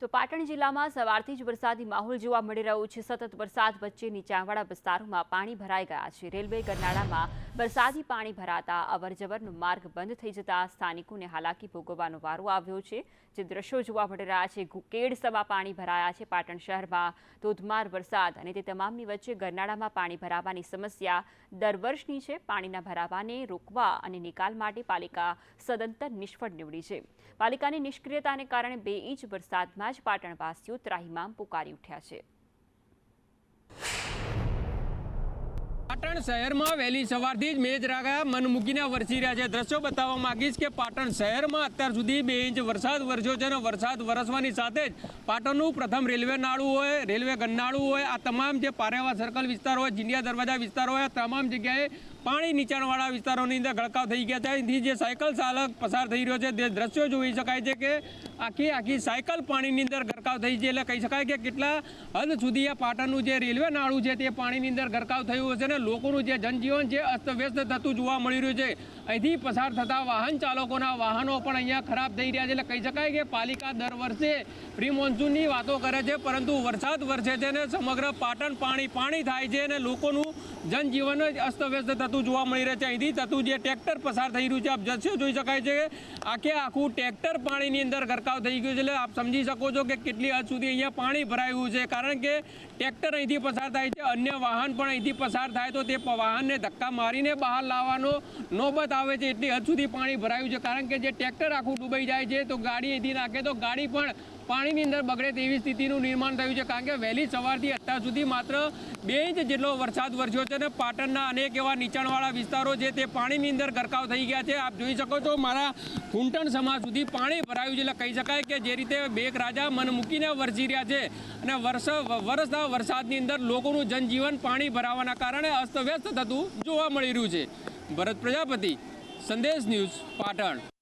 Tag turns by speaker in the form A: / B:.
A: તો પાટણ જિલ્લામાં સવારથી જ વરસાદી માહોલ જોવા મળી રહ્યો છે. સતત વરસાદ વચ્ચે નીચાણવાળા વિસ્તારોમાં પાણી ભરાઈ ગયા છે. રેલવે ગરનાળામાં વરસાદી પાણી ભરાતા અવરજવરનો માર્ગ બંધ થઈ જતા સ્થાનિકોને હાલાકી ભોગવવાનો વારો આવ્યો છે. જે દ્રશ્યો જોવા મળી રહ્યા છે ગુકેડ સમા પાણી ભરાયા છે પાટણ શહેરમાં. ધોધમાર વરસાદ અને તે તમામની વચ્ચે ગરનાળામાં પાણી ભરાવાની સમસ્યા દર વર્ષની છે. પાણીના ભરાવાને રોકવા અને નિકાલ માટે પાલિકા સદંતર નિષ્ફળ નીવડી છે. પાલિકાની નિષ્ક્રિયતાને કારણે બે ઇંચ વરસાદમાં જ પાટણવાસીઓ ત્રાહિમામ પુકારી ઉઠ્યા છે.
B: પાટણ શહેરમાં વહેલી સવારથી જ મેઘરાગા મન મૂકીને વરસી રહ્યા છે. દ્રશ્યો બતાવવા માંગીશ કે પાટણ શહેરમાં અત્યાર સુધી બે ઇંચ વરસાદ વરસ્યો છે અને વરસાદ વરસવાની સાથે જ પાટણનું પ્રથમ રેલવે નાળું હોય, રેલવે ગન્નાળું હોય, આ તમામ જે પારેવા સર્કલ વિસ્તાર હોય, જીંડિયા દરવાજા વિસ્તાર હોય તમામ જગ્યાએ પાણી નીચાણવાળા વિસ્તારોની અંદર ગળકાવ થઈ ગયા છે. અહીંથી જે સાયકલ ચાલક પસાર થઈ રહ્યો છે, તે દ્રશ્યો જોઈ શકાય છે કે આખી આખી સાયકલ પાણીની અંદર ગરકાવ થઈ છે. એટલે કહી શકાય કે કેટલા હદ સુધી આ પાટણનું જે રેલવે નાળું છે તે પાણીની અંદર ગરકાવ થયું હશે અને લોકોનું જે જનજીવન છે અસ્તવ્યસ્ત થતું જોવા મળી રહ્યું છે. અહીંથી પસાર થતા વાહન ચાલકોના વાહનો પણ અહીંયા ખરાબ થઈ રહ્યા છે. એટલે કહી શકાય કે પાલિકા દર વર્ષે પ્રી મોન્સૂનની વાતો કરે છે, પરંતુ વરસાદ વરસે છે ને સમગ્ર પાટણ પાણી પાણી થાય છે અને લોકોનું જનજીવન જ અસ્તવ્યસ્ત થતું જોવા મળી રહ્યું છે. અહીંથી થતું જે ટ્રેક્ટર પસાર થઈ રહ્યું છે, આપ દ્રશ્યો જોઈ શકાય છે. આખે આખું ટ્રેક્ટર પાણીની અંદર ગરકાવ થઈ ગયું છે. એટલે આપ સમજી શકો છો કે કેટલી હદ સુધી અહીંયા પાણી ભરાયું છે. કારણ કે ટ્રેક્ટર અહીંથી પસાર થાય છે, અન્ય વાહન પણ અહીંથી પસાર થાય તો તે વાહનને ધક્કા મારીને બહાર લાવવાનો નોબત આવે છે. એટલી હદ સુધી પાણી ભરાયું છે. કારણ કે જે ટ્રેક્ટર આખું ડૂબાઈ જાય છે, તો ગાડી અહીંથી નાખે તો ગાડી પણ પાણીની અંદર બગડે તેવી સ્થિતિનું નિર્માણ થયું છે. કારણ કે વહેલી સવારથી અત્યાર સુધી માત્ર બે ઇંચ જેટલો વરસાદ વરસ્યો છે અને પાટણના અનેક એવા નીચાણવાળા વિસ્તારો છે તે પાણીની અંદર ગરકાવ થઈ ગયા છે. આપ જોઈ શકો છો મારા ઘૂંટણ સમા સુધી પાણી ભરાયું છે. એટલે કહી શકાય કે જે રીતે બેક રાજા મન મૂકીને વરસી રહ્યા છે અને વર્ષ વરસતા વરસાદની અંદર લોકોનું જનજીવન પાણી ભરાવાના કારણે અસ્તવ્યસ્ત થતું જોવા મળી રહ્યું છે. ભરત પ્રજાપતિ, સંદેશ ન્યૂઝ પાટણ.